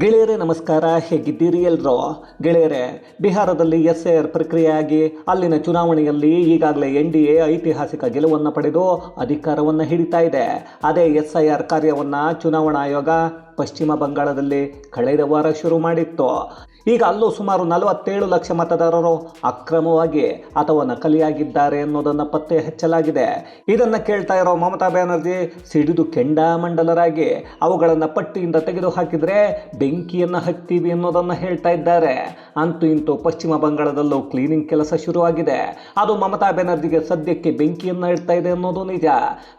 ಗೆಳೆಯರೇ, ನಮಸ್ಕಾರ. ಹೇಗಿದ್ದೀರಿ ಎಲ್ರೋ? ಗೆಳೆಯರೇ, ಬಿಹಾರದಲ್ಲಿ ಎಸ್ ಎ ಆರ್ ಪ್ರಕ್ರಿಯೆಯಾಗಿ ಅಲ್ಲಿನ ಚುನಾವಣೆಯಲ್ಲಿ ಈಗಾಗಲೇ ಎನ್ ಡಿ ಎ ಐತಿಹಾಸಿಕ ಗೆಲುವನ್ನು ಪಡೆದು ಅಧಿಕಾರವನ್ನು ಹಿಡಿತಾ ಇದೆ. ಅದೇ ಎಸ್ ಐ ಆರ್ ಕಾರ್ಯವನ್ನು ಚುನಾವಣಾ ಆಯೋಗ ಪಶ್ಚಿಮ ಬಂಗಾಳದಲ್ಲಿ ಕಳೆದ ವಾರ ಶುರು ಮಾಡಿತ್ತು. ಈಗ ಅಲ್ಲೂ ಸುಮಾರು ನಲವತ್ತೇಳು ಲಕ್ಷ ಮತದಾರರು ಅಕ್ರಮವಾಗಿ ಅಥವಾ ನಕಲಿಯಾಗಿದ್ದಾರೆ ಅನ್ನೋದನ್ನು ಪತ್ತೆ ಹಚ್ಚಲಾಗಿದೆ. ಇದನ್ನು ಕೇಳ್ತಾ ಇರೋ ಮಮತಾ ಬ್ಯಾನರ್ಜಿ ಸಿಡಿದು ಕೆಂಡಾಮಂಡಲರಾಗಿ ಅವುಗಳನ್ನು ಪಟ್ಟಿಯಿಂದ ತೆಗೆದು ಹಾಕಿದರೆ ಬೆಂಕಿಯನ್ನು ಹತ್ತೀವಿ ಅನ್ನೋದನ್ನು ಹೇಳ್ತಾ ಇದ್ದಾರೆ. ಅಂತೂ ಇಂತೂ ಪಶ್ಚಿಮ ಬಂಗಾಳದಲ್ಲೂ ಕ್ಲೀನಿಂಗ್ ಕೆಲಸ ಶುರುವಾಗಿದೆ. ಅದು ಮಮತಾ ಬ್ಯಾನರ್ಜಿಗೆ ಸದ್ಯಕ್ಕೆ ಬೆಂಕಿಯನ್ನು ಇಡ್ತಾ ಇದೆ ಅನ್ನೋದು ನಿಜ.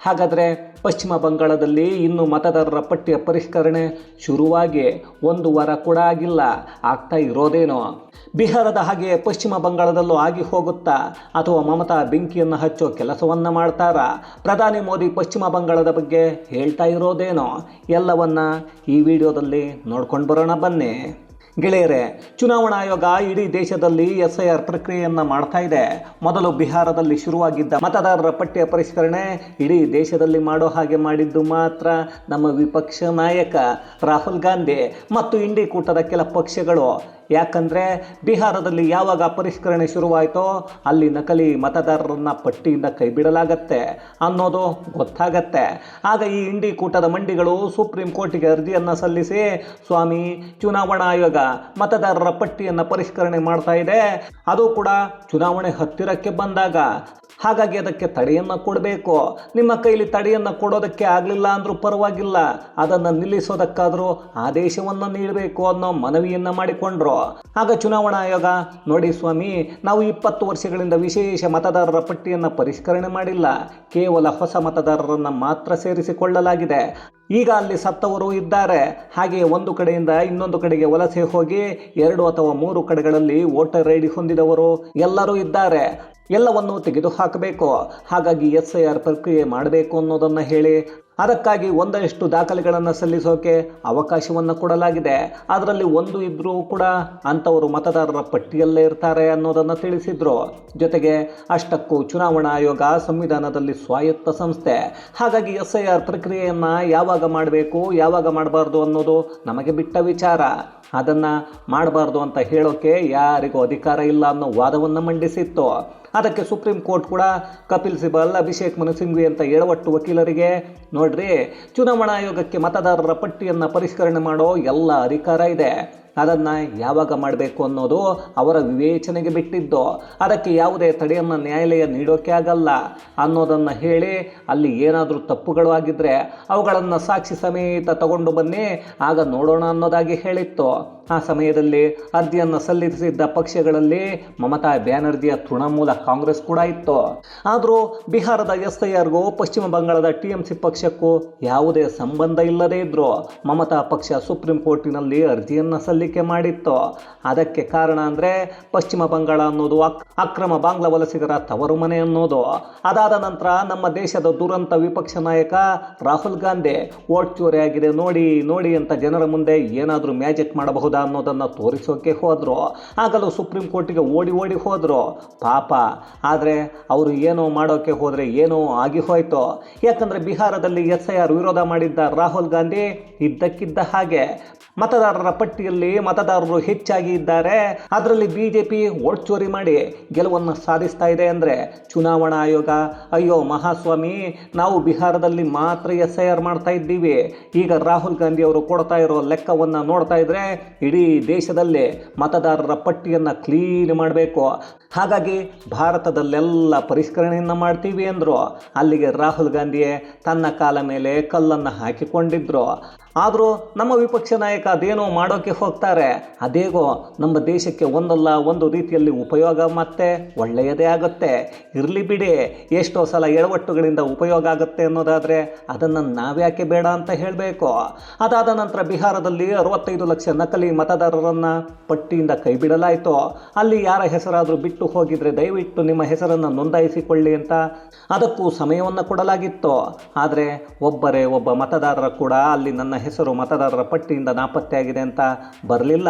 ಹಾಗಾದರೆ ಪಶ್ಚಿಮ ಬಂಗಾಳದಲ್ಲಿ ಇನ್ನು ಮತದಾರರ ಪಟ್ಟಿಯ ಪರಿಷ್ಕರಣೆ ಶುರುವಾಗಿ ಒಂದು ವಾರ ಕೂಡ ಆಗಿಲ್ಲ. ಆಗ್ತಾ ಇರೋದೇನೋ. ಬಿಹಾರದ ಹಾಗೆ ಪಶ್ಚಿಮ ಬಂಗಾಳದಲ್ಲೂ ಆಗಿ ಹೋಗುತ್ತಾ, ಅಥವಾ ಮಮತಾ ಬೆಂಕಿಯನ್ನು ಹಚ್ಚೋ ಕೆಲಸವನ್ನ ಮಾಡ್ತಾರಾ? ಪ್ರಧಾನಿ ಮೋದಿ ಪಶ್ಚಿಮ ಬಂಗಾಳದ ಬಗ್ಗೆ ಹೇಳ್ತಾ ಇರೋದೇನೋ? ಎಲ್ಲವನ್ನ ಈ ವಿಡಿಯೋದಲ್ಲಿ ನೋಡ್ಕೊಂಡು ಬರೋಣ ಬನ್ನಿ. ಗೆಳೆಯರೆ, ಚುನಾವಣಾ ಆಯೋಗ ಇಡೀ ದೇಶದಲ್ಲಿ ಎಸ್ ಐ ಆರ್ ಪ್ರಕ್ರಿಯೆಯನ್ನು ಮಾಡ್ತಾ ಇದೆ. ಮೊದಲು ಬಿಹಾರದಲ್ಲಿ ಶುರುವಾಗಿದ್ದ ಮತದಾರರ ಪಠ್ಯ ಪರಿಷ್ಕರಣೆ ಇಡೀ ದೇಶದಲ್ಲಿ ಮಾಡೋ ಹಾಗೆ ಮಾಡಿದ್ದು ಮಾತ್ರ ನಮ್ಮ ವಿಪಕ್ಷ ನಾಯಕ ರಾಹುಲ್ ಗಾಂಧಿ ಮತ್ತು ಇಂಡಿ ಕೂಟದ ಕೆಲ ಪಕ್ಷಗಳು. ಯಾಕಂದರೆ ಬಿಹಾರದಲ್ಲಿ ಯಾವಾಗ ಪರಿಷ್ಕರಣೆ ಶುರುವಾಯಿತೋ ಅಲ್ಲಿ ನಕಲಿ ಮತದಾರರನ್ನು ಪಟ್ಟಿಯಿಂದ ಕೈ ಬಿಡಲಾಗತ್ತೆ ಅನ್ನೋದು ಗೊತ್ತಾಗತ್ತೆ. ಆಗ ಈ ಇಂಡಿ ಕೂಟದ ಮಂಡಿಗಳು ಸುಪ್ರೀಂ ಕೋರ್ಟಿಗೆ ಅರ್ಜಿಯನ್ನು ಸಲ್ಲಿಸಿ, ಸ್ವಾಮಿ, ಚುನಾವಣಾ ಆಯೋಗ ಮತದಾರರ ಪಟ್ಟಿಯನ್ನು ಪರಿಷ್ಕರಣೆ ಮಾಡ್ತಾ ಇದೆ. ಅದು ಕೂಡ ಚುನಾವಣೆ ಹತ್ತಿರಕ್ಕೆ ಬಂದಾಗ ಹಾಗಾಗಿ ಅದಕ್ಕೆ ತಡೆಯನ್ನು ಕೊಡಬೇಕು. ನಿಮ್ಮ ಕೈಲಿ ತಡೆಯನ್ನು ಕೊಡೋದಕ್ಕೆ ಆಗಲಿಲ್ಲ ಅಂದರೂ ಪರವಾಗಿಲ್ಲ. ಅದನ್ನು ನಿಲ್ಲಿಸೋದಕ್ಕಾದರೂ ಆದೇಶವನ್ನು ನೀಡಬೇಕು ಅನ್ನೋ ಮನವಿಯನ್ನು ಮಾಡಿಕೊಂಡ್ರು. ಆಗ ಚುನಾವಣಾ ಆಯೋಗ, ನೋಡಿ ಸ್ವಾಮಿ, ನಾವು ಇಪ್ಪತ್ತು ವರ್ಷಗಳಿಂದ ವಿಶೇಷ ಮತದಾರರ ಪಟ್ಟಿಯನ್ನು ಪರಿಷ್ಕರಣೆ ಮಾಡಿಲ್ಲ. ಕೇವಲ ಹೊಸ ಮತದಾರರನ್ನು ಮಾತ್ರ ಸೇರಿಸಿಕೊಳ್ಳಲಾಗಿದೆ. ಈಗ ಅಲ್ಲಿ ಸತ್ತವರು ಇದ್ದಾರೆ. ಹಾಗೆ ಒಂದು ಕಡೆಯಿಂದ ಇನ್ನೊಂದು ಕಡೆಗೆ ವಲಸೆ ಹೋಗಿ ಎರಡು ಅಥವಾ ಮೂರು ಕಡೆಗಳಲ್ಲಿ ವೋಟರ್ ಐ ಹೊಂದಿದವರು ಎಲ್ಲರೂ ಇದ್ದಾರೆ. ಎಲ್ಲವನ್ನು ತೆಗೆದುಹಾಕಬೇಕು. ಹಾಗಾಗಿ ಎಸ್ ಐ ಆರ್ ಪ್ರಕ್ರಿಯೆ ಮಾಡಬೇಕು ಅನ್ನೋದನ್ನು ಹೇಳಿ ಅದಕ್ಕಾಗಿ ಒಂದಷ್ಟು ದಾಖಲೆಗಳನ್ನು ಸಲ್ಲಿಸೋಕೆ ಅವಕಾಶವನ್ನು ಕೊಡಲಾಗಿದೆ. ಅದರಲ್ಲಿ ಒಂದು ಇದ್ದರೂ ಕೂಡ ಅಂಥವರು ಮತದಾರರ ಪಟ್ಟಿಯಲ್ಲೇ ಇರ್ತಾರೆ ಅನ್ನೋದನ್ನು ತಿಳಿಸಿದ್ರು. ಜೊತೆಗೆ ಅಷ್ಟಕ್ಕೂ ಚುನಾವಣಾ ಆಯೋಗ ಸಂವಿಧಾನದಲ್ಲಿ ಸ್ವಾಯತ್ತ ಸಂಸ್ಥೆ. ಹಾಗಾಗಿ ಎಸ್ ಐ ಆರ್ ಪ್ರಕ್ರಿಯೆಯನ್ನು ಯಾವಾಗ ಮಾಡಬೇಕು, ಯಾವಾಗ ಮಾಡಬಾರ್ದು ಅನ್ನೋದು ನಮಗೆ ಬಿಟ್ಟ ವಿಚಾರ. ಅದನ್ನು ಮಾಡಬಾರ್ದು ಅಂತ ಹೇಳೋಕೆ ಯಾರಿಗೂ ಅಧಿಕಾರ ಇಲ್ಲ ಅನ್ನೋ ವಾದವನ್ನು ಮಂಡಿಸಿತ್ತು. ಅದಕ್ಕೆ ಸುಪ್ರೀಂ ಕೋರ್ಟ್ ಕೂಡ ಕಪಿಲ್ ಸಿಬಲ್, ಅಭಿಷೇಕ್ ಮನು ಸಿಂಘ್ವಿ ಅಂತ ಎಡವಟ್ಟು ವಕೀಲರಿಗೆ, ನೋಡ್ರಿ, ಚುನಾವಣಾ ಆಯೋಗಕ್ಕೆ ಮತದಾರರ ಪಟ್ಟಿಯನ್ನು ಪರಿಷ್ಕರಣೆ ಮಾಡೋ ಎಲ್ಲ ಅಧಿಕಾರ ಇದೆ. ಅದನ್ನು ಯಾವಾಗ ಮಾಡಬೇಕು ಅನ್ನೋದು ಅವರ ವಿವೇಚನೆಗೆ ಬಿಟ್ಟಿದ್ದು. ಅದಕ್ಕೆ ಯಾವುದೇ ತಡೆಯನ್ನು ನ್ಯಾಯಾಲಯ ನೀಡೋಕೆ ಆಗಲ್ಲ. ಅನ್ನೋದನ್ನು ಹೇಳಿ ಅಲ್ಲಿ ಏನಾದರೂ ತಪ್ಪುಗಳು ಆಗಿದ್ದರೆ ಅವುಗಳನ್ನು ಸಾಕ್ಷಿ ಸಮೇತ ತಗೊಂಡು ಬನ್ನಿ. ಆಗ ನೋಡೋಣ ಅನ್ನೋದಾಗಿ ಹೇಳಿತ್ತು. ಆ ಸಮಯದಲ್ಲಿ ಅರ್ಜಿಯನ್ನು ಸಲ್ಲಿಸಿದ್ದ ಪಕ್ಷಗಳಲ್ಲಿ ಮಮತಾ ಬ್ಯಾನರ್ಜಿಯ ತೃಣಮೂಲ ಕಾಂಗ್ರೆಸ್ ಕೂಡ ಇತ್ತು. ಆದರೂ ಬಿಹಾರದ ಎಸ್ಐಆರ್ಗೂ ಪಶ್ಚಿಮ ಬಂಗಾಳದ ಟಿಎಂಸಿ ಪಕ್ಷಕ್ಕೂ ಯಾವುದೇ ಸಂಬಂಧ ಇಲ್ಲದೇ ಇದ್ರು. ಮಮತಾ ಪಕ್ಷ ಸುಪ್ರೀಂ ಕೋರ್ಟಿನಲ್ಲಿ ಅರ್ಜಿಯನ್ನು ಸಲ್ಲಿಕೆ ಮಾಡಿತ್ತು. ಅದಕ್ಕೆ ಕಾರಣ ಅಂದರೆ ಪಶ್ಚಿಮ ಬಂಗಾಳ ಅನ್ನೋದು ಅಕ್ರಮ ಬಾಂಗ್ಲಾ ವಲಸಿಗರ ತವರು ಮನೆ ಅನ್ನೋದು. ಅದಾದ ನಂತರ ನಮ್ಮ ದೇಶದ ದುರಂತ ವಿಪಕ್ಷ ನಾಯಕ ರಾಹುಲ್ ಗಾಂಧಿ ಓಟ್ ಚೋರಿ ಆಗಿದೆ ನೋಡಿ ನೋಡಿ ಅಂತ ಜನರ ಮುಂದೆ ಏನಾದರೂ ಮ್ಯಾಜಿಕ್ ಮಾಡಬಹುದಾ? ಅನ್ನೋದನ್ನು ತೋರಿಸೋಕೆ ಹೋದರು. ಆಗಲೂ ಸುಪ್ರೀಂ ಕೋರ್ಟಿಗೆ ಓಡಿ ಓಡಿ ಹೋದರು. ಪಾಪ. ಆದರೆ ಅವರು ಏನು ಮಾಡೋಕ್ಕೆ ಹೋದರೆ ಏನೋ ಆಗಿ ಹೋಯ್ತು. ಯಾಕಂದರೆ ಬಿಹಾರದಲ್ಲಿ ಎಸ್ ಐ ಆರ್ ವಿರೋಧ ಮಾಡಿದ್ದ ರಾಹುಲ್ ಗಾಂಧಿ ಇದ್ದಕ್ಕಿದ್ದ ಹಾಗೆ. ಮತದಾರರ ಪಟ್ಟಿಯಲ್ಲಿ ಮತದಾರರು ಹೆಚ್ಚಾಗಿ ಇದ್ದಾರೆ. ಅದರಲ್ಲಿ ಬಿ ಜೆ ಪಿ ಒಡ್ಚೋರಿ ಚೋರಿ ಮಾಡಿ ಗೆಲುವನ್ನು ಸಾಧಿಸ್ತಾ ಇದೆ ಅಂದರೆ ಚುನಾವಣಾ ಆಯೋಗ. ಅಯ್ಯೋ ಮಹಾಸ್ವಾಮಿ, ನಾವು ಬಿಹಾರದಲ್ಲಿ ಮಾತ್ರ ಎಸ್ ಐ ಆರ್ ಮಾಡ್ತಾ ಇದ್ದೀವಿ. ಈಗ ರಾಹುಲ್ ಗಾಂಧಿ ಅವರು ಕೊಡ್ತಾ ಇರೋ ಲೆಕ್ಕವನ್ನು ನೋಡ್ತಾ ಇದ್ರೆ ಇಡೀ ದೇಶದಲ್ಲೇ ಮತದಾರರ ಪಟ್ಟಿಯನ್ನು ಕ್ಲೀನ್ ಮಾಡಬೇಕು. ಹಾಗಾಗಿ ಭಾರತದಲ್ಲೆಲ್ಲ ಪರಿಷ್ಕರಣೆಯನ್ನು ಮಾಡ್ತೀವಿ ಅಂದರು. ಅಲ್ಲಿಗೆ ರಾಹುಲ್ ಗಾಂಧಿಯೇ ತನ್ನ ಕಾಲ ಮೇಲೆ ಕಲ್ಲನ್ನು ಹಾಕಿಕೊಂಡಿದ್ರು. ಆದರೂ ನಮ್ಮ ವಿಪಕ್ಷ ನಾಯಕ ಅದೇನೋ ಮಾಡೋಕ್ಕೆ ಹೋಗ್ತಾರೆ. ಅದೇಗೋ ನಮ್ಮ ದೇಶಕ್ಕೆ ಒಂದಲ್ಲ ಒಂದು ರೀತಿಯಲ್ಲಿ ಉಪಯೋಗ ಮತ್ತೆ ಒಳ್ಳೆಯದೇ ಆಗುತ್ತೆ. ಇರಲಿ ಬಿಡಿ, ಎಷ್ಟೋ ಸಲ ಎಳವಟ್ಟುಗಳಿಂದ ಉಪಯೋಗ ಆಗುತ್ತೆ ಅನ್ನೋದಾದರೆ ಅದನ್ನು ನಾವ್ಯಾಕೆ ಬೇಡ ಅಂತ ಹೇಳಬೇಕು. ಅದಾದ ನಂತರ ಬಿಹಾರದಲ್ಲಿ ಅರವತ್ತೈದು ಲಕ್ಷ ನಕಲಿ ಮತದಾರರನ್ನು ಪಟ್ಟಿಯಿಂದ ಕೈಬಿಡಲಾಯಿತು. ಅಲ್ಲಿ ಯಾರ ಹೆಸರಾದರೂ ಬಿಟ್ಟು ಹೋಗಿದರೆ ದಯವಿಟ್ಟು ನಿಮ್ಮ ಹೆಸರನ್ನು ನೋಂದಾಯಿಸಿಕೊಳ್ಳಿ ಅಂತ ಅದಕ್ಕೂ ಸಮಯವನ್ನು ಕೊಡಲಾಗಿತ್ತು. ಆದರೆ ಒಬ್ಬರೇ ಒಬ್ಬ ಮತದಾರರ ಕೂಡ ಅಲ್ಲಿ ನನ್ನ ಹೆಸರು ಮತದಾರರ ಪಟ್ಟಿಯಿಂದ ನಾಪತ್ತೆಯಾಗಿದೆ ಅಂತ ಬರಲಿಲ್ಲ.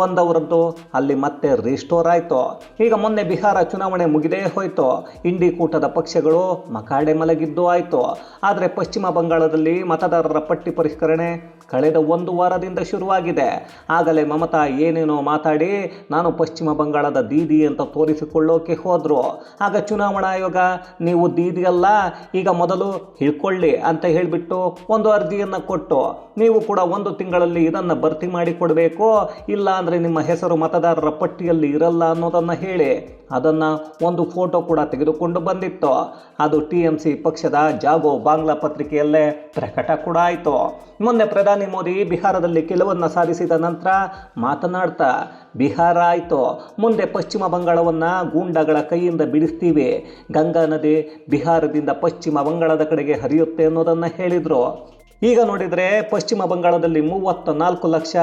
ಬಂದವರದ್ದು ಅಲ್ಲಿ ಮತ್ತೆ ರಿಸ್ಟೋರ್ ಆಯಿತು. ಈಗ ಮೊನ್ನೆ ಬಿಹಾರ ಚುನಾವಣೆ ಮುಗಿದೇ ಹೋಯಿತು. ಇಂಡಿ ಕೂಟದ ಪಕ್ಷಗಳು ಮಕಾಡೆ ಮಲಗಿದ್ದು ಆಯಿತು. ಆದರೆ ಪಶ್ಚಿಮ ಬಂಗಾಳದಲ್ಲಿ ಮತದಾರರ ಪಟ್ಟಿ ಪರಿಷ್ಕರಣೆ ಕಳೆದ ಒಂದು ವಾರದಿಂದ ಶುರುವಾಗಿದೆ. ಆಗಲೇ ಮಮತಾ ಏನೇನೋ ಮಾತಾಡಿ, ನಾನು ಪಶ್ಚಿಮ ಬಂಗಾಳದ ದೀದಿ ಅಂತ ತೋರಿಸಿಕೊಳ್ಳೋಕೆ ಹೋದರು. ಆಗ ಚುನಾವಣಾ ಆಯೋಗ, ನೀವು ದೀದಿ ಅಲ್ಲ, ಈಗ ಮೊದಲು ಹಿಡ್ಕೊಳ್ಳಿ ಅಂತ ಹೇಳಿಬಿಟ್ಟು ಒಂದು ಅರ್ಜಿಯನ್ನು ಕೊಟ್ಟು ನೀವು ಕೂಡ ಒಂದು ತಿಂಗಳಲ್ಲಿ ಇದನ್ನು ಭರ್ತಿ ಮಾಡಿಕೊಡಬೇಕು? ಇಲ್ಲ ಅಂದರೆ ನಿಮ್ಮ ಹೆಸರು ಮತದಾರರ ಪಟ್ಟಿಯಲ್ಲಿ ಇರಲ್ಲ ಅನ್ನೋದನ್ನು ಹೇಳಿ. ಅದನ್ನು ಒಂದು ಫೋಟೋ ಕೂಡ ತೆಗೆದುಕೊಂಡು ಬಂದಿತ್ತು. ಅದು ಟಿ ಎಂ ಸಿ ಪಕ್ಷದ ಜಾಗೋ ಬಾಂಗ್ಲಾ ಪತ್ರಿಕೆಯಲ್ಲೇ ಪ್ರಕಟ ಕೂಡ ಆಯಿತು. ಮೊನ್ನೆ ಪ್ರಧಾನಿ ಮೋದಿ ಬಿಹಾರದಲ್ಲಿ ಕೆಲವನ್ನ ಸಾಧಿಸಿದ ನಂತರ ಮಾತನಾಡ್ತಾ, ಬಿಹಾರ ಆಯಿತು. ಮುಂದೆ ಪಶ್ಚಿಮ ಬಂಗಾಳವನ್ನು ಗೂಂಡಗಳ ಕೈಯಿಂದ ಬಿಡಿಸ್ತೀವಿ. ಗಂಗಾ ನದಿ ಬಿಹಾರದಿಂದ ಪಶ್ಚಿಮ ಬಂಗಾಳದ ಕಡೆಗೆ ಹರಿಯುತ್ತೆ ಅನ್ನೋದನ್ನು ಹೇಳಿದರು. ಈಗ ನೋಡಿದರೆ ಪಶ್ಚಿಮ ಬಂಗಾಳದಲ್ಲಿ ಮೂವತ್ತ ನಾಲ್ಕು ಲಕ್ಷ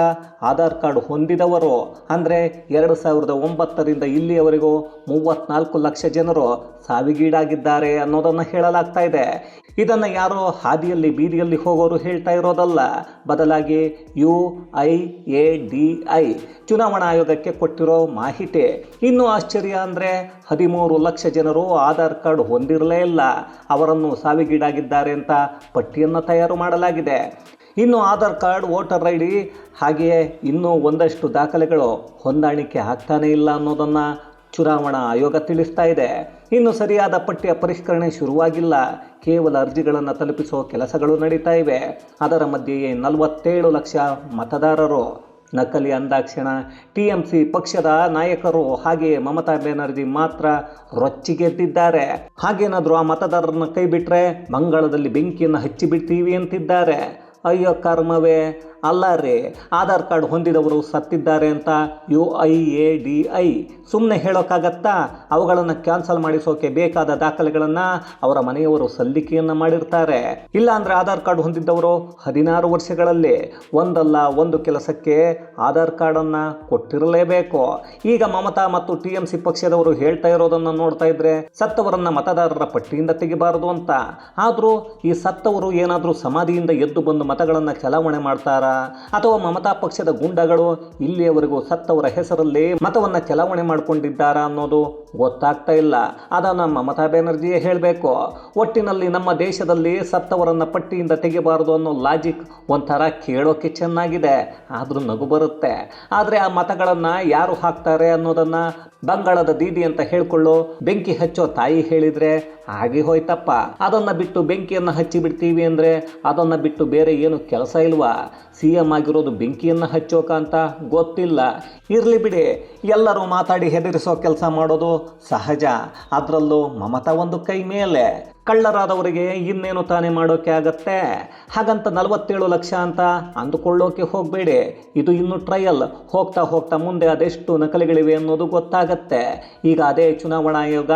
ಆಧಾರ್ ಕಾರ್ಡ್ ಹೊಂದಿದವರು. ಅಂದರೆ ಎರಡು ಸಾವಿರದ ಒಂಬತ್ತರಿಂದ ಇಲ್ಲಿಯವರೆಗೂ ಮೂವತ್ತ್ನಾಲ್ಕು ಲಕ್ಷ ಜನರು ಸಾವಿಗೀಡಾಗಿದ್ದಾರೆ ಅನ್ನೋದನ್ನು ಹೇಳಲಾಗ್ತಾ ಇದೆ. ಇದನ್ನು ಯಾರೋ ಹಾದಿಯಲ್ಲಿ ಬೀದಿಯಲ್ಲಿ ಹೋಗೋರು ಹೇಳ್ತಾ ಇರೋದಲ್ಲ. ಬದಲಾಗಿ U I A D I ಚುನಾವಣಾ ಆಯೋಗಕ್ಕೆ ಕೊಟ್ಟಿರೋ ಮಾಹಿತಿ. ಇನ್ನೂ ಆಶ್ಚರ್ಯ ಅಂದರೆ ಹದಿಮೂರು ಲಕ್ಷ ಜನರು ಆಧಾರ್ ಕಾರ್ಡ್ ಹೊಂದಿರಲೇ ಇಲ್ಲ. ಅವರನ್ನು ಸಾವಿಗೀಡಾಗಿದ್ದಾರೆ ಅಂತ ಪಟ್ಟಿಯನ್ನು ತಯಾರು ಮಾಡಲಾಗಿದೆ. ಇನ್ನು Aadhaar card, voter I D ಹಾಗೆಯೇ ಇನ್ನೂ ಒಂದಷ್ಟು ದಾಖಲೆಗಳು ಹೊಂದಾಣಿಕೆ ಆಗ್ತಾನೇ ಇಲ್ಲ ಅನ್ನೋದನ್ನು ಚುನಾವಣಾ ಆಯೋಗ ತಿಳಿಸ್ತಾ ಇದೆ. ಇನ್ನು ಸರಿಯಾದ ಪಟ್ಟಿಯ ಪರಿಷ್ಕರಣೆ ಶುರುವಾಗಿಲ್ಲ. ಕೇವಲ ಅರ್ಜಿಗಳನ್ನು ತಲುಪಿಸುವ ಕೆಲಸಗಳು ನಡೀತಾ ಇವೆ. ಅದರ ಮಧ್ಯೆಯೇ ನಲವತ್ತೇಳು ಲಕ್ಷ ಮತದಾರರು ನಕಲಿ ಅಂದಾಕ್ಷಣ ಟಿ ಎಂ ಸಿ ಪಕ್ಷದ ನಾಯಕರು ಹಾಗೆ ಮಮತಾ ಬ್ಯಾನರ್ಜಿ ಮಾತ್ರ ರೊಚ್ಚಿಗೆದ್ದಿದ್ದಾರೆ. ಹಾಗೇನಾದರೂ ಆ ಮತದಾರರನ್ನ ಕೈ ಬಿಟ್ಟರೆ ಬಂಗಾಳದಲ್ಲಿ ಬೆಂಕಿಯನ್ನು ಹಚ್ಚಿಬಿಡ್ತೀವಿ ಅಂತಿದ್ದಾರೆ. ಅಯ್ಯೋ ಕರ್ಮವೇ! ಅಲ್ಲ ರೀ, ಆಧಾರ್ ಕಾರ್ಡ್ ಹೊಂದಿದವರು ಸತ್ತಿದ್ದಾರೆ ಅಂತ U I A D I. ಸುಮ್ಮನೆ ಹೇಳೋಕ್ಕಾಗತ್ತಾ? ಅವುಗಳನ್ನು ಕ್ಯಾನ್ಸಲ್ ಮಾಡಿಸೋಕೆ ಬೇಕಾದ ದಾಖಲೆಗಳನ್ನು ಅವರ ಮನೆಯವರು ಸಲ್ಲಿಕೆಯನ್ನು ಮಾಡಿರ್ತಾರೆ. ಇಲ್ಲ ಅಂದರೆ ಆಧಾರ್ ಕಾರ್ಡ್ ಹೊಂದಿದ್ದವರು ಹದಿನಾರು ವರ್ಷಗಳಲ್ಲಿ ಒಂದಲ್ಲ ಒಂದು ಕೆಲಸಕ್ಕೆ ಆಧಾರ್ ಕಾರ್ಡನ್ನು ಕೊಟ್ಟಿರಲೇಬೇಕು. ಈಗ ಮಮತಾ ಮತ್ತು ಟಿ ಎಂ ಸಿ ಪಕ್ಷದವರು ಹೇಳ್ತಾ ಇರೋದನ್ನು ನೋಡ್ತಾ ಇದ್ರೆ ಸತ್ತವರನ್ನ ಮತದಾರರ ಪಟ್ಟಿಯಿಂದ ತೆಗಿಬಾರದು ಅಂತ. ಆದರೂ ಈ ಸತ್ತವರು ಏನಾದರೂ ಸಮಾಧಿಯಿಂದ ಎದ್ದು ಬಂದು ಮತಗಳನ್ನು ಚಲಾವಣೆ ಮಾಡ್ತಾರಾ? ಅಥವಾ ಮಮತಾ ಪಕ್ಷದ ಗುಂಡಗಳು ಇಲ್ಲಿಯವರೆಗೂ ಸತ್ತವರ ಹೆಸರಲ್ಲಿ ಮತವನ್ನು ಚಲಾವಣೆ ಮಾಡಿಕೊಂಡಿದ್ದಾರಾ ಅನ್ನೋದು ಗೊತ್ತಾಗ್ತಾ ಇಲ್ಲ. ಅದನ್ನು ಮಮತಾ ಬ್ಯಾನರ್ಜಿಯೇ ಹೇಳಬೇಕು. ಒಟ್ಟಿನಲ್ಲಿ ನಮ್ಮ ದೇಶದಲ್ಲಿ ಸತ್ತವರನ್ನು ಪಟ್ಟಿಯಿಂದ ತೆಗಿಬಾರದು ಅನ್ನೋ ಲಾಜಿಕ್ ಒಂಥರ ಕೇಳೋಕೆ ಚೆನ್ನಾಗಿದೆ. ಆದರೂ ನಗು ಬರುತ್ತೆ. ಆದರೆ ಆ ಮತಗಳನ್ನು ಯಾರು ಹಾಕ್ತಾರೆ ಅನ್ನೋದನ್ನು ಬಂಗಾಳದ ದೀದಿ ಅಂತ ಹೇಳ್ಕೊಳ್ಳೋ ಬೆಂಕಿ ಹಚ್ಚೋ ತಾಯಿ ಹೇಳಿದರೆ ಆಗಿ ಹೋಯ್ತಪ್ಪ. ಅದನ್ನು ಬಿಟ್ಟು ಬೆಂಕಿಯನ್ನು ಹಚ್ಚಿ ಬಿಡ್ತೀವಿ ಅಂದರೆ ಅದನ್ನು ಬಿಟ್ಟು ಬೇರೆ ಏನು ಕೆಲಸ ಇಲ್ವಾ? ಸಿ ಎಂ ಆಗಿರೋದು ಬೆಂಕಿಯನ್ನು ಹಚ್ಚೋಕ ಅಂತ ಗೊತ್ತಿಲ್ಲ. ಇರಲಿ ಬಿಡಿ, ಎಲ್ಲರೂ ಮಾತಾಡಿ ಹೆದರಿಸೋ ಕೆಲಸ ಮಾಡೋದು ಸಹಜ. ಅದರಲ್ಲೂ ಮಮತಾ ಒಂದು ಕೈ ಮೇಲೆ. ಕಳ್ಳರಾದವರಿಗೆ ಇನ್ನೇನು ತಾನೇ ಮಾಡೋಕೆ ಆಗತ್ತೆ? ಹಾಗಂತ ನಲವತ್ತೇಳು ಲಕ್ಷ ಅಂತ ಅಂದುಕೊಳ್ಳೋಕೆ ಹೋಗಬೇಡಿ. ಇದು ಇನ್ನು ಟ್ರಯಲ್ ಹೋಗ್ತಾ ಹೋಗ್ತಾ ಮುಂದೆ ಅದೆಷ್ಟು ನಕಲಿಗಳಿವೆ ಅನ್ನೋದು ಗೊತ್ತಾಗತ್ತೆ. ಈಗ ಅದೇ ಚುನಾವಣಾ ಆಯೋಗ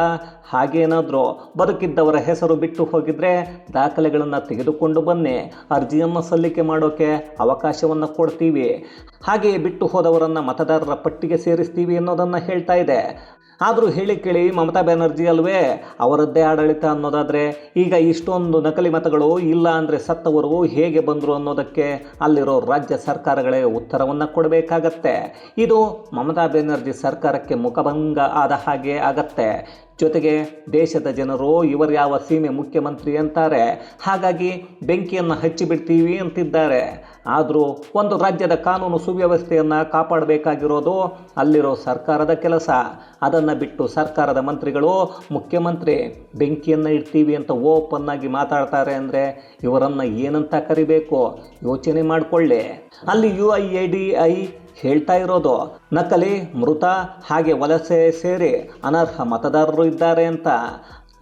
ಹಾಗೇನಾದರೂ ಬದುಕಿದ್ದವರ ಹೆಸರು ಬಿಟ್ಟು ಹೋಗಿದ್ರೆ ದಾಖಲೆಗಳನ್ನು ತೆಗೆದುಕೊಂಡು ಬನ್ನಿ. ಅರ್ಜಿಯನ್ನು ಸಲ್ಲಿಕೆ ಮಾಡೋಕೆ ಅವಕಾಶವನ್ನು ಕೊಡ್ತೀವಿ. ಹಾಗೆಯೇ ಬಿಟ್ಟು ಹೋದವರನ್ನು ಮತದಾರರ ಪಟ್ಟಿಗೆ ಸೇರಿಸ್ತೀವಿ ಅನ್ನೋದನ್ನು ಹೇಳ್ತಾ ಇದೆ. ಆದರೂ ಹೇಳಿ ಕೇಳಿ, ಮಮತಾ ಬ್ಯಾನರ್ಜಿ ಅಲ್ವೇ? ಅವರದ್ದೇ ಆಡಳಿತ ಅನ್ನೋದಾದರೆ ಈಗ ಇಷ್ಟೊಂದು ನಕಲಿ ಮತಗಳು ಇಲ್ಲ ಅಂದರೆ ಸತ್ತವರು ಹೇಗೆ ಬಂದರು ಅನ್ನೋದಕ್ಕೆ ಅಲ್ಲಿರೋ ರಾಜ್ಯ ಸರ್ಕಾರಗಳೇ ಉತ್ತರವನ್ನು ಕೊಡಬೇಕಾಗತ್ತೆ. ಇದು ಮಮತಾ ಬ್ಯಾನರ್ಜಿ ಸರ್ಕಾರಕ್ಕೆ ಮುಖಭಂಗ ಆದ ಹಾಗೆ ಆಗತ್ತೆ. ಜೊತೆಗೆ ದೇಶದ ಜನರು ಇವರು ಯಾವ ಸೀಮೆ ಮುಖ್ಯಮಂತ್ರಿ ಅಂತಾರೆ, ಹಾಗಾಗಿ ಬೆಂಕಿಯನ್ನು ಹಚ್ಚಿಬಿಡ್ತೀವಿ ಅಂತಿದ್ದಾರೆ. ಆದರೂ ಒಂದು ರಾಜ್ಯದ ಕಾನೂನು ಸುವ್ಯವಸ್ಥೆಯನ್ನು ಕಾಪಾಡಬೇಕಾಗಿರೋದು ಅಲ್ಲಿರೋ ಸರ್ಕಾರದ ಕೆಲಸ. ಅದನ್ನು ಬಿಟ್ಟು ಸರ್ಕಾರದ ಮಂತ್ರಿಗಳು, ಮುಖ್ಯಮಂತ್ರಿ ಬೆಂಕಿಯನ್ನು ಇಡ್ತೀವಿ ಅಂತ ಓಪನ್ ಆಗಿ ಮಾತಾಡ್ತಾರೆ ಅಂದರೆ ಇವರನ್ನು ಏನಂತ ಕರಿಬೇಕು? ಯೋಚನೆ ಮಾಡಿಕೊಳ್ಳಿ. ಅಲ್ಲಿ U I A D I ಹೇಳ್ತಾ ಇರೋದು ನಕಲಿ ಮೃತ ಹಾಗೆ ವಲಸೆ ಸೇರಿ ಅನರ್ಹ ಮತದಾರರು ಇದ್ದಾರೆ ಅಂತ.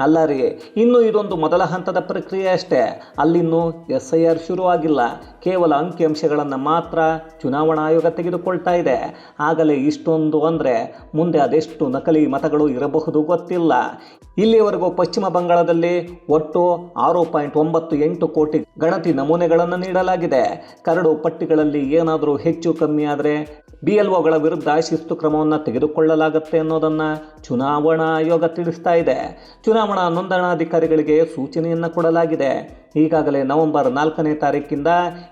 ಅಲ್ಲ ರೀ, ಇನ್ನು ಇದೊಂದು ಮೊದಲ ಹಂತದ ಪ್ರಕ್ರಿಯೆ ಅಷ್ಟೇ. ಅಲ್ಲಿನ್ನೂ ಎಸ್ ಐ ಆರ್ ಶುರುವಾಗಿಲ್ಲ. ಕೇವಲ ಅಂಕಿಅಂಶಗಳನ್ನು ಮಾತ್ರ ಚುನಾವಣಾ ಆಯೋಗ ತೆಗೆದುಕೊಳ್ತಾ ಇದೆ. ಆಗಲೇ ಇಷ್ಟೊಂದು ಅಂದರೆ ಮುಂದೆ ಅದೆಷ್ಟು ನಕಲಿ ಮತಗಳು ಇರಬಹುದು ಗೊತ್ತಿಲ್ಲ. ಇಲ್ಲಿಯವರೆಗೂ ಪಶ್ಚಿಮ ಬಂಗಾಳದಲ್ಲಿ ಒಟ್ಟು ಆರು ಪಾಯಿಂಟ್ ಒಂಬತ್ತು ಎಂಟು ಕೋಟಿ ಗಣತಿ ನಮೂನೆಗಳನ್ನು ನೀಡಲಾಗಿದೆ. ಕರಡು ಪಟ್ಟಿಗಳಲ್ಲಿ ಏನಾದರೂ ಹೆಚ್ಚು ಕಮ್ಮಿ ಆದರೆ ಬಿ ಎಲ್ ಒಗಳ ವಿರುದ್ಧ ಶಿಸ್ತು ಕ್ರಮವನ್ನು ತೆಗೆದುಕೊಳ್ಳಲಾಗುತ್ತೆ ಅನ್ನೋದನ್ನು ಚುನಾವಣಾ ಆಯೋಗ ತಿಳಿಸ್ತಾ ಇದೆ. ಚುನಾವಣಾ ನೋಂದಣಾಧಿಕಾರಿಗಳಿಗೆ ಸೂಚನೆಯನ್ನು ಕೊಡಲಾಗಿದೆ. ಈಗಾಗಲೇ ನವೆಂಬರ್ ನಾಲ್ಕನೇ ತಾರೀಕಿಂದ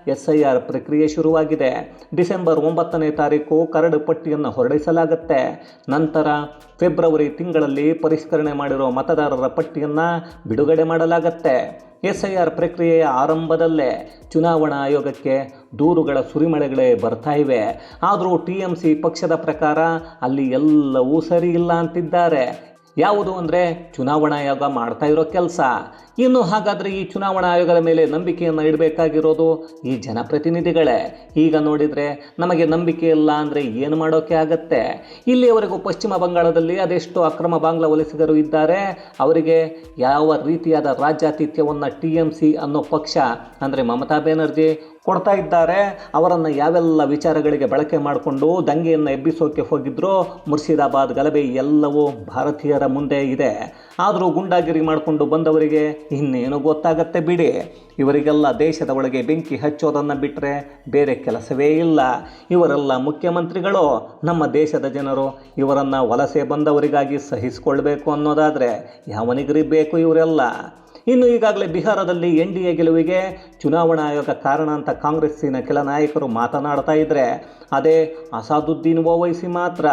ಎಸ್ ಐ ಆರ್ ಪ್ರಕ್ರಿಯೆ ಶುರುವಾಗಿದೆ. ಡಿಸೆಂಬರ್ ಒಂಬತ್ತನೇ ತಾರೀಕು ಕರಡು ಪಟ್ಟಿಯನ್ನು ಹೊರಡಿಸಲಾಗುತ್ತೆ. ನಂತರ ಫೆಬ್ರವರಿ ತಿಂಗಳಲ್ಲಿ ಪರಿಷ್ಕರಣೆ ಮಾಡಿರೋ ಮತದಾರರ ಪಟ್ಟಿಯನ್ನು ಬಿಡುಗಡೆ ಮಾಡಲಾಗತ್ತೆ. ಎಸ್ ಐ ಆರ್ ಪ್ರಕ್ರಿಯೆಯ ಆರಂಭದಲ್ಲೇ ಚುನಾವಣಾ ಆಯೋಗಕ್ಕೆ ದೂರುಗಳ ಸುರಿಮಳೆಗಳೇ ಬರ್ತಾ ಇವೆ. ಆದರೂ ಟಿ ಎಂ ಸಿ ಪಕ್ಷದ ಪ್ರಕಾರ ಅಲ್ಲಿ ಎಲ್ಲವೂ ಸರಿ ಇಲ್ಲ ಅಂತಿದ್ದಾರೆ. ಯಾವುದು ಅಂದರೆ ಚುನಾವಣಾ ಆಯೋಗ ಮಾಡ್ತಾ ಇರೋ ಕೆಲಸ. ಇನ್ನು ಹಾಗಾದರೆ ಈ ಚುನಾವಣಾ ಆಯೋಗದ ಮೇಲೆ ನಂಬಿಕೆಯನ್ನು ಇಡಬೇಕಾಗಿರೋದು ಈ ಜನಪ್ರತಿನಿಧಿಗಳೇ. ಈಗ ನೋಡಿದರೆ ನಮಗೆ ನಂಬಿಕೆ ಇಲ್ಲ ಅಂದರೆ ಏನು ಮಾಡೋಕ್ಕೆ ಆಗತ್ತೆ? ಇಲ್ಲಿಯವರೆಗೂ ಪಶ್ಚಿಮ ಬಂಗಾಳದಲ್ಲಿ ಅದೆಷ್ಟು ಅಕ್ರಮ ಬಾಂಗ್ಲಾ ವಲಸಿಗರು ಇದ್ದಾರೆ. ಅವರಿಗೆ ಯಾವ ರೀತಿಯಾದ ರಾಜ್ಯಾತಿಥ್ಯವನ್ನು ಟಿ ಎಂ ಸಿ ಅನ್ನೋ ಪಕ್ಷ ಅಂದರೆ ಮಮತಾ ಬ್ಯಾನರ್ಜಿ ಕೊಡ್ತಾ ಇದ್ದಾರೆ. ಅವರನ್ನು ಯಾವೆಲ್ಲ ವಿಚಾರಗಳಿಗೆ ಬಳಕೆ ಮಾಡಿಕೊಂಡು ದಂಗೆಯನ್ನು ಎಬ್ಬಿಸೋಕೆ ಹೋಗಿದ್ರು ಮುರ್ಷಿದಾಬಾದ್ ಗಲಭೆ ಎಲ್ಲವೂ ಭಾರತೀಯರ ಮುಂದೆ ಇದೆ. ಆದರೂ ಗುಂಡಾಗಿರಿ ಮಾಡಿಕೊಂಡು ಬಂದವರಿಗೆ ಇನ್ನೇನು ಗೊತ್ತಾಗತ್ತೆ ಬಿಡಿ. ಇವರಿಗೆಲ್ಲ ದೇಶದ ಒಳಗೆ ಬೆಂಕಿ ಹಚ್ಚೋದನ್ನು ಬಿಟ್ಟರೆ ಬೇರೆ ಕೆಲಸವೇ ಇಲ್ಲ. ಇವರೆಲ್ಲ ಮುಖ್ಯಮಂತ್ರಿಗಳು, ನಮ್ಮ ದೇಶದ ಜನರು, ಇವರನ್ನು ವಲಸೆ ಬಂದವರಿಗಾಗಿ ಸಹಿಸಿಕೊಳ್ಬೇಕು ಅನ್ನೋದಾದರೆ ಯಾವನಿಗರಿ ಬೇಕು ಇವರೆಲ್ಲ? ಇನ್ನು ಈಗಾಗಲೇ ಬಿಹಾರದಲ್ಲಿ ಎನ್ ಡಿ ಎ ಗೆಲುವಿಗೆ ಚುನಾವಣಾ ಆಯೋಗ ಕಾರಣ ಅಂತ ಕಾಂಗ್ರೆಸ್ಸಿನ ಕೆಲ ನಾಯಕರು ಮಾತನಾಡ್ತಾ ಇದ್ದರೆ ಅದೇ ಅಸಾದುದ್ದೀನ್ ಓವೈಸಿ ಮಾತ್ರ.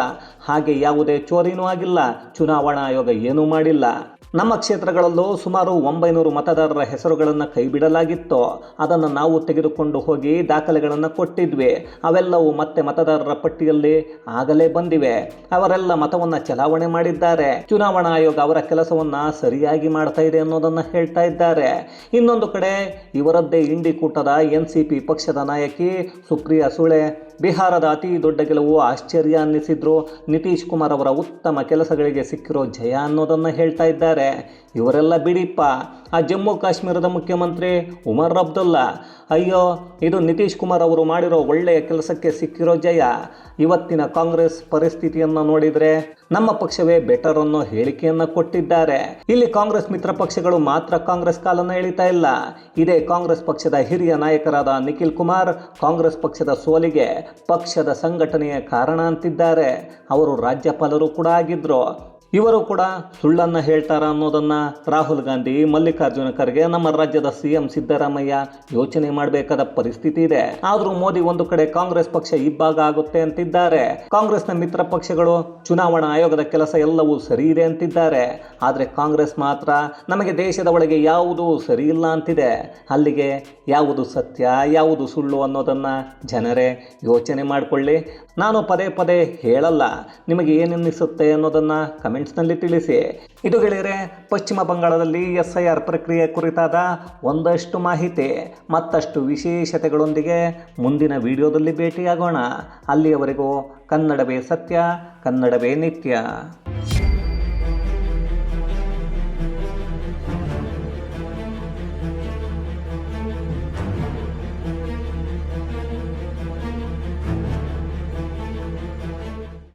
ಹಾಗೆ ಯಾವುದೇ ಚೋರಿನೂ ಆಗಿಲ್ಲ. ಚುನಾವಣಾ ಆಯೋಗ ಏನೂ ಮಾಡಿಲ್ಲ. ನಮ್ಮ ಕ್ಷೇತ್ರಗಳಲ್ಲೂ ಸುಮಾರು ಒಂಬೈನೂರು ಮತದಾರರ ಹೆಸರುಗಳನ್ನು ಕೈಬಿಡಲಾಗಿತ್ತು. ಅದನ್ನು ನಾವು ತೆಗೆದುಕೊಂಡು ಹೋಗಿ ದಾಖಲೆಗಳನ್ನು ಕೊಟ್ಟಿದ್ವಿ. ಅವೆಲ್ಲವೂ ಮತ್ತೆ ಮತದಾರರ ಪಟ್ಟಿಯಲ್ಲಿ ಆಗಲೇ ಬಂದಿವೆ. ಅವರೆಲ್ಲ ಮತವನ್ನು ಚಲಾವಣೆ ಮಾಡಿದ್ದಾರೆ. ಚುನಾವಣಾ ಆಯೋಗ ಅವರ ಕೆಲಸವನ್ನು ಸರಿಯಾಗಿ ಮಾಡ್ತಾ ಇದೆ ಅನ್ನೋದನ್ನು ಹೇಳ್ತಾ ಇದ್ದಾರೆ. ಇನ್ನೊಂದು ಕಡೆ ಇವರದ್ದೇ ಇಂಡಿ ಕೂಟದ ಎನ್ ಸಿ ಪಿ ಪಕ್ಷದ ನಾಯಕಿ ಸುಪ್ರಿಯಾ ಸುಳೆ ಬಿಹಾರದ ಅತಿ ದೊಡ್ಡ ಗೆಲುವು ಆಶ್ಚರ್ಯ ಅನ್ನಿಸಿದ್ರು. ನಿತೀಶ್ ಕುಮಾರ್ ಅವರ ಉತ್ತಮ ಕೆಲಸಗಳಿಗೆ ಸಿಕ್ಕಿರೋ ಜಯ ಅನ್ನೋದನ್ನು ಹೇಳ್ತಾ ಇದ್ದಾರೆ. ಇವರೆಲ್ಲ ಬಿಡಿಪ್ಪ. ಆ ಜಮ್ಮು ಕಾಶ್ಮೀರದ ಮುಖ್ಯಮಂತ್ರಿ ಉಮರ್ ಅಬ್ದುಲ್ಲಾ. ಅಯ್ಯೋ, ಇದು ನಿತೀಶ್ ಕುಮಾರ್ ಅವರು ಮಾಡಿರೋ ಒಳ್ಳೆಯ ಕೆಲಸಕ್ಕೆ ಸಿಕ್ಕಿರೋ ಜಯ. ಇವತ್ತಿನ ಕಾಂಗ್ರೆಸ್ ಪರಿಸ್ಥಿತಿಯನ್ನು ನೋಡಿದರೆ ನಮ್ಮ ಪಕ್ಷವೇ ಬೆಟರ್ ಅನ್ನೋ ಹೇಳಿಕೆಯನ್ನು ಕೊಟ್ಟಿದ್ದಾರೆ. ಇಲ್ಲಿ ಕಾಂಗ್ರೆಸ್ ಮಿತ್ರ ಪಕ್ಷಗಳು ಮಾತ್ರ ಕಾಂಗ್ರೆಸ್ ಕಾಲನ್ನು ಎಳಿತಾ ಇಲ್ಲ. ಇದೇ ಕಾಂಗ್ರೆಸ್ ಪಕ್ಷದ ಹಿರಿಯ ನಾಯಕರಾದ ನಿಖಿಲ್ ಕುಮಾರ್ ಕಾಂಗ್ರೆಸ್ ಪಕ್ಷದ ಸೋಲಿಗೆ ಪಕ್ಷದ ಸಂಘಟನೆಯ ಕಾರಣ ಅಂತಿದ್ದಾರೆ. ಅವರು ರಾಜ್ಯಪಾಲರು ಕೂಡ ಆಗಿದ್ರು. ಇವರು ಕೂಡ ಸುಳ್ಳನ್ನು ಹೇಳ್ತಾರ ಅನ್ನೋದನ್ನ ರಾಹುಲ್ ಗಾಂಧಿ, ಮಲ್ಲಿಕಾರ್ಜುನ ಖರ್ಗೆ ನಮ್ಮ ರಾಜ್ಯದ ಸಿಎಂ ಸಿದ್ದರಾಮಯ್ಯ ಯೋಚನೆ ಮಾಡಬೇಕಾದ ಪರಿಸ್ಥಿತಿ ಇದೆ. ಆದರೂ ಮೋದಿ ಒಂದು ಕಡೆ ಕಾಂಗ್ರೆಸ್ ಪಕ್ಷ ಇಬ್ಬಾಗ ಆಗುತ್ತೆ ಅಂತಿದ್ದಾರೆ. ಕಾಂಗ್ರೆಸ್ನ ಮಿತ್ರ ಪಕ್ಷಗಳು, ಚುನಾವಣಾ ಆಯೋಗದ ಕೆಲಸ ಎಲ್ಲವೂ ಸರಿ ಇದೆ ಅಂತಿದ್ದಾರೆ. ಆದರೆ ಕಾಂಗ್ರೆಸ್ ಮಾತ್ರ ನಮಗೆ ದೇಶದ ಒಳಗೆ ಯಾವುದು ಸರಿ ಇಲ್ಲ ಅಂತಿದೆ. ಅಲ್ಲಿಗೆ ಯಾವುದು ಸತ್ಯ, ಯಾವುದು ಸುಳ್ಳು ಅನ್ನೋದನ್ನು ಜನರೇ ಯೋಚನೆ ಮಾಡಿಕೊಳ್ಳಿ. ನಾನು ಪದೇ ಪದೇ ಹೇಳಲ್ಲ, ನಿಮಗೆ ಏನೆನ್ನಿಸುತ್ತೆ ಅನ್ನೋದನ್ನು ಕಮೆಂಟ್ಸ್ನಲ್ಲಿ ತಿಳಿಸಿ. ಇದು ಗೆಳೆಯರೆ, ಪಶ್ಚಿಮ ಬಂಗಾಳದಲ್ಲಿ ಎಸ್ ಐ ಆರ್ ಪ್ರಕ್ರಿಯೆ ಕುರಿತಾದ ಒಂದಷ್ಟು ಮಾಹಿತಿ, ಮತ್ತಷ್ಟು ವಿಶೇಷತೆಗಳೊಂದಿಗೆ ಮುಂದಿನ ವಿಡಿಯೋದಲ್ಲಿ ಭೇಟಿಯಾಗೋಣ. ಅಲ್ಲಿಯವರೆಗೂ ಕನ್ನಡವೇ ಸತ್ಯ, ಕನ್ನಡವೇ ನಿತ್ಯ.